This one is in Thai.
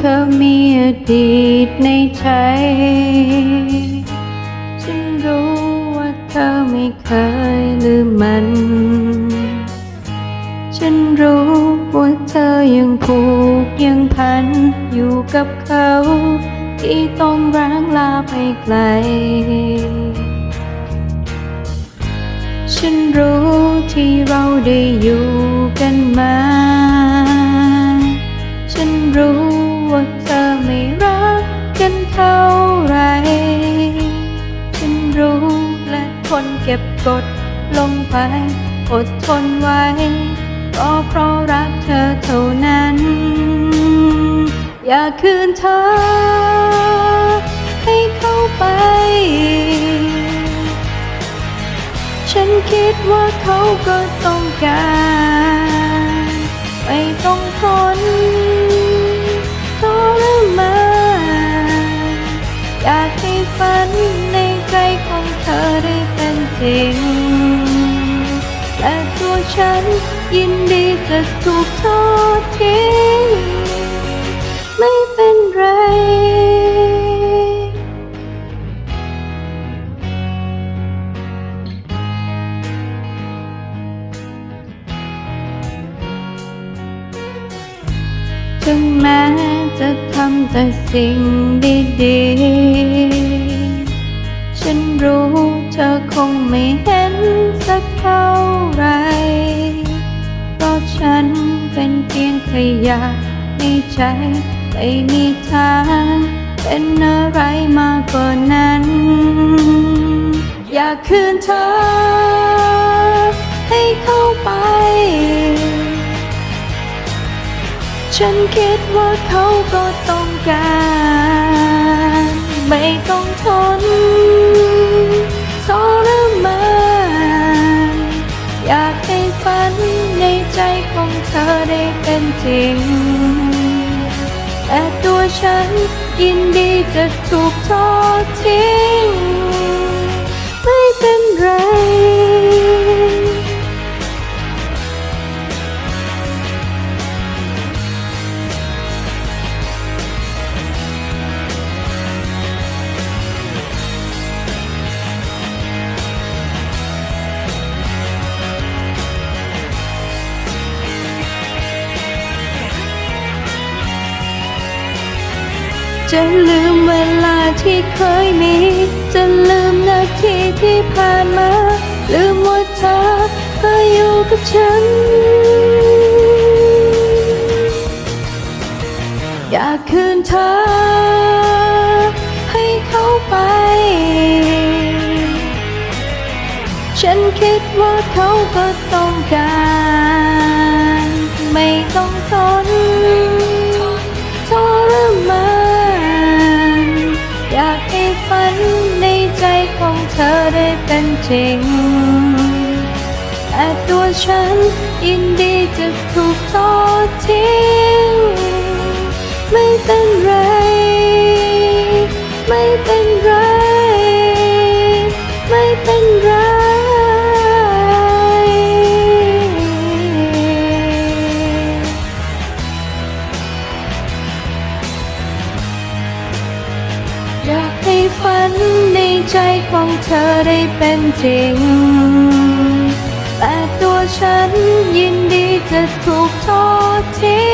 เธอมีอดีตในใจ ฉันรู้ว่าเธอไม่เคยลืมมัน ฉันรู้ว่าเธอยังผูกยังพันอยู่กับเขา ที่ต้องร้างลาไปไกล ฉันรู้ที่เราได้อยู่กันมา ไม่รักกันเท่าไร ฉันรู้และทนเก็บกดลงไป อดทนไว้ ก็เพราะรักเธอเท่านั้น อยากคืนเธอ ให้เข้าไป ฉันคิดว่าเขาก็ต้องการ ไม่ต้องทน ฝันในใจของเธอได้เป็นจริง และตัวฉันยินดีจะถูกทอดทิ้ง ไม่เป็นไร ถึงแม้ จะทำแต่สิ่งดีๆ ฉันรู้เธอคงไม่เห็นสักเท่าไร เพราะฉันเป็นเพียงขยะในใจไม่มีทางเป็นอะไรมากกว่านั้น อยากคืนเธอ ให้เข้าไป ฉันคิดว่าเขาก็ต้องการ ไม่ต้องทนทรมานอยากให้ฝันในใจของเธอได้เป็นจริง แต่ตัวฉันยินดีจะถูกทอดทิ้ง จะลืมเวลาที่เคยมี จะลืมนาทีที่ผ่านมา ลืมว่าเธอเคยอยู่กับฉัน อยากคืนเธอ ให้เขาไป ฉันคิดว่าเขาก็ต้องการ ไม่ต้องทน เป็นจริง แต่ตัวฉันยินดีจะถูกทอดทิ้ง ไม่เป็นไร ใจของเธอได้เป็นจริง แต่ตัวฉันยินดีจะถูกทอดทิ้